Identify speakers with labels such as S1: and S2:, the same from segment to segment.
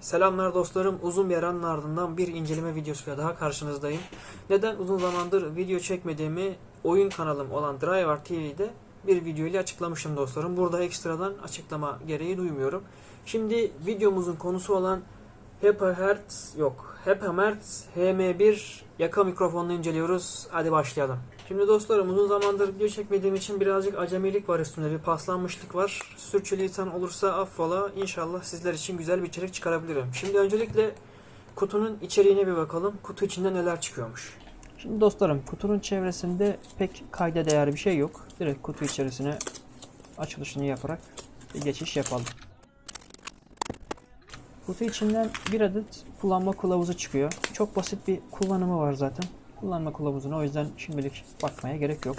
S1: Selamlar dostlarım. Uzun bir aranın ardından bir inceleme videosuyla daha karşınızdayım. Neden uzun zamandır video çekmediğimi oyun kanalım olan Driver TV'de bir video ile açıklamıştım dostlarım. Burada ekstradan açıklama gereği duymuyorum. Şimdi videomuzun konusu olan Hertz yok. Hertz HM1 yaka mikrofonunu inceliyoruz. Hadi başlayalım. Şimdi dostlarım uzun zamandır video çekmediğim için birazcık acemilik var üstünde bir paslanmışlık var. Sürçülisan olursa affola inşallah sizler için güzel bir içerik çıkarabilirim. Şimdi öncelikle kutunun içeriğine bir bakalım. Kutu içinde neler çıkıyormuş. Şimdi dostlarım kutunun çevresinde pek kayda değer bir şey yok. Direkt kutu içerisine açılışını yaparak bir geçiş yapalım. Kutu içinden bir adet kullanma kılavuzu çıkıyor. Çok basit bir kullanımı var zaten. Kullanma kılavuzuna o yüzden şimdilik bakmaya gerek yok.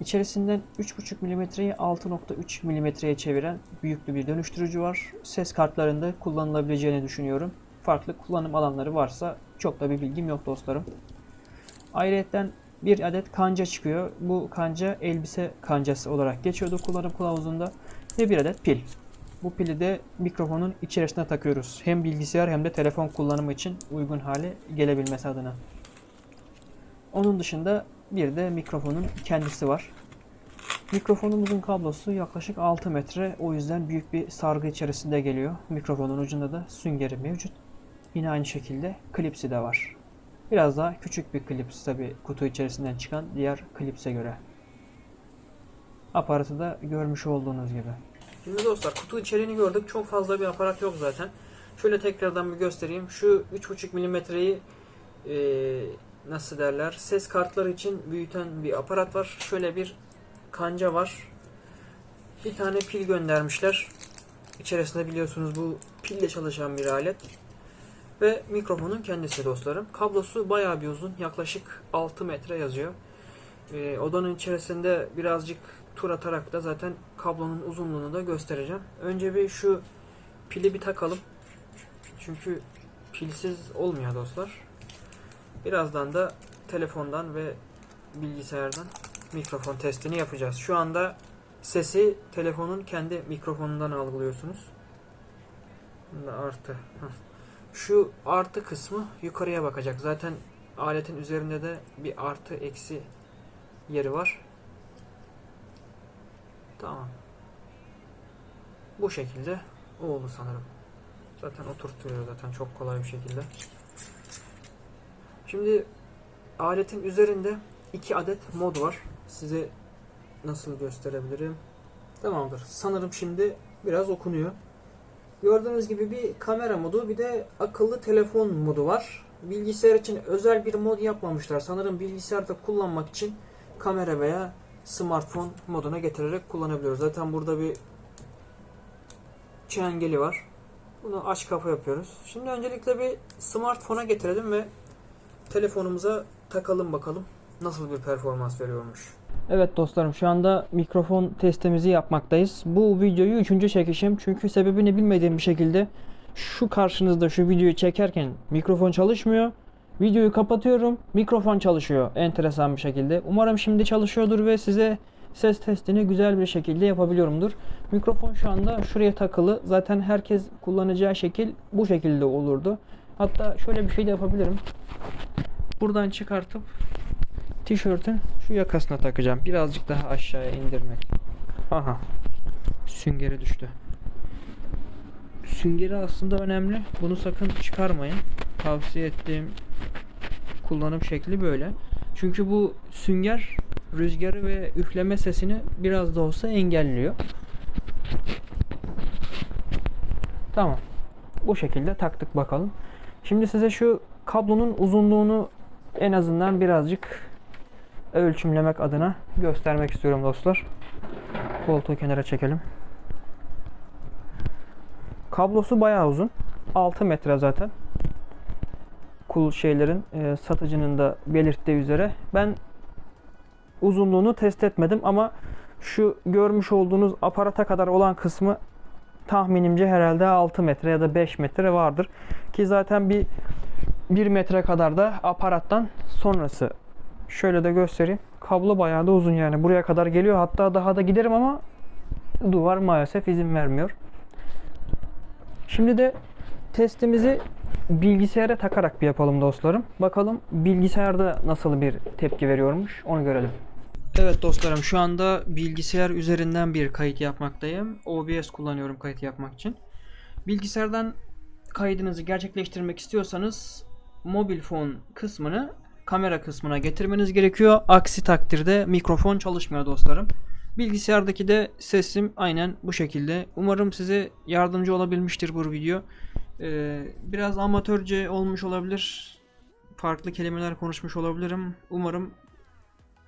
S1: İçerisinden 3.5 mm'yi 6.3 mm'ye çeviren büyüklü bir dönüştürücü var. Ses kartlarında kullanılabileceğini düşünüyorum. Farklı kullanım alanları varsa çok da bir bilgim yok dostlarım. Ayrıca bir adet kanca çıkıyor. Bu kanca elbise kancası olarak geçiyordu kullanım kılavuzunda. Ve bir adet pil. Bu pili de mikrofonun içerisine takıyoruz. Hem bilgisayar hem de telefon kullanımı için uygun hale gelebilmesi adına. Onun dışında bir de mikrofonun kendisi var. Mikrofonumuzun kablosu yaklaşık 6 metre. O yüzden büyük bir sargı içerisinde geliyor. Mikrofonun ucunda da süngeri mevcut. Yine aynı şekilde klipsi de var. Biraz daha küçük bir klips tabi kutu içerisinden çıkan diğer klipse göre. Aparatı da görmüş olduğunuz gibi. Şimdi dostlar kutu içeriğini gördük. Çok fazla bir aparat yok zaten. Şöyle tekrardan bir göstereyim. Şu 3.5 milimetreyi e, nasıl derler ses kartları için büyüten bir aparat var. Şöyle bir kanca var. Bir tane pil göndermişler. İçerisinde biliyorsunuz bu pille çalışan bir alet. Ve mikrofonun kendisi dostlarım. Kablosu bayağı bir uzun. Yaklaşık 6 metre yazıyor. Ee, odanın içerisinde birazcık tur atarak da zaten kablonun uzunluğunu da göstereceğim. Önce bir şu pili bir takalım. Çünkü pilsiz olmuyor dostlar. Birazdan da telefondan ve bilgisayardan mikrofon testini yapacağız. Şu anda sesi telefonun kendi mikrofonundan algılıyorsunuz. Bunda artı. Şu artı kısmı yukarıya bakacak. Zaten aletin üzerinde de bir artı eksi yeri var. Tamam. Bu şekilde oldu sanırım. Zaten oturtuyor zaten çok kolay bir şekilde. Şimdi aletin üzerinde iki adet mod var. Size nasıl gösterebilirim? Tamamdır. Sanırım şimdi biraz okunuyor. Gördüğünüz gibi bir kamera modu bir de akıllı telefon modu var. Bilgisayar için özel bir mod yapmamışlar. Sanırım bilgisayarda kullanmak için kamera veya smartphone moduna getirerek kullanabiliyoruz. Zaten burada bir çengeli var. Bunu aç kafa yapıyoruz. Şimdi öncelikle bir smartphone'a getirelim ve telefonumuza takalım bakalım nasıl bir performans veriyormuş. Evet dostlarım şu anda mikrofon testimizi yapmaktayız. Bu videoyu üçüncü çekişim çünkü sebebini bilmediğim bir şekilde şu karşınızda şu videoyu çekerken mikrofon çalışmıyor. Videoyu kapatıyorum mikrofon çalışıyor enteresan bir şekilde. Umarım şimdi çalışıyordur ve size ses testini güzel bir şekilde yapabiliyorumdur. Mikrofon şu anda şuraya takılı. Zaten herkes kullanacağı şekil bu şekilde olurdu. Hatta şöyle bir şey de yapabilirim. Buradan çıkartıp tişörtün şu yakasına takacağım. Birazcık daha aşağıya indirmek. Aha. Süngeri düştü. Süngeri aslında önemli. Bunu sakın çıkarmayın. Tavsiye ettiğim kullanım şekli böyle. Çünkü bu sünger rüzgarı ve üfleme sesini biraz da olsa engelliyor. Tamam. Bu şekilde taktık bakalım. Şimdi size şu kablonun uzunluğunu en azından birazcık ölçümlemek adına göstermek istiyorum dostlar. Koltuğu kenara çekelim. Kablosu bayağı uzun. 6 metre zaten. Kul şeylerin e, satıcının da belirttiği üzere. Ben uzunluğunu test etmedim ama şu görmüş olduğunuz aparata kadar olan kısmı tahminimce herhalde 6 metre ya da 5 metre vardır. Ki zaten bir 1 metre kadar da aparattan sonrası. Şöyle de göstereyim. Kablo bayağı da uzun yani. Buraya kadar geliyor. Hatta daha da giderim ama duvar maalesef izin vermiyor. Şimdi de testimizi bilgisayara takarak bir yapalım dostlarım. Bakalım bilgisayarda nasıl bir tepki veriyormuş onu görelim. Evet dostlarım şu anda bilgisayar üzerinden bir kayıt yapmaktayım. OBS kullanıyorum kayıt yapmak için. Bilgisayardan kaydınızı gerçekleştirmek istiyorsanız mobil fon kısmını kamera kısmına getirmeniz gerekiyor. Aksi takdirde mikrofon çalışmıyor dostlarım. Bilgisayardaki de sesim aynen bu şekilde. Umarım size yardımcı olabilmiştir bu video. Ee, biraz amatörce olmuş olabilir. Farklı kelimeler konuşmuş olabilirim. Umarım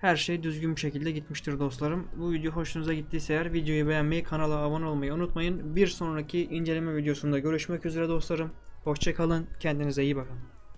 S1: her şey düzgün bir şekilde gitmiştir dostlarım. Bu video hoşunuza gittiyse eğer videoyu beğenmeyi, kanala abone olmayı unutmayın. Bir sonraki inceleme videosunda görüşmek üzere dostlarım. Hoşçakalın. Kendinize iyi bakın.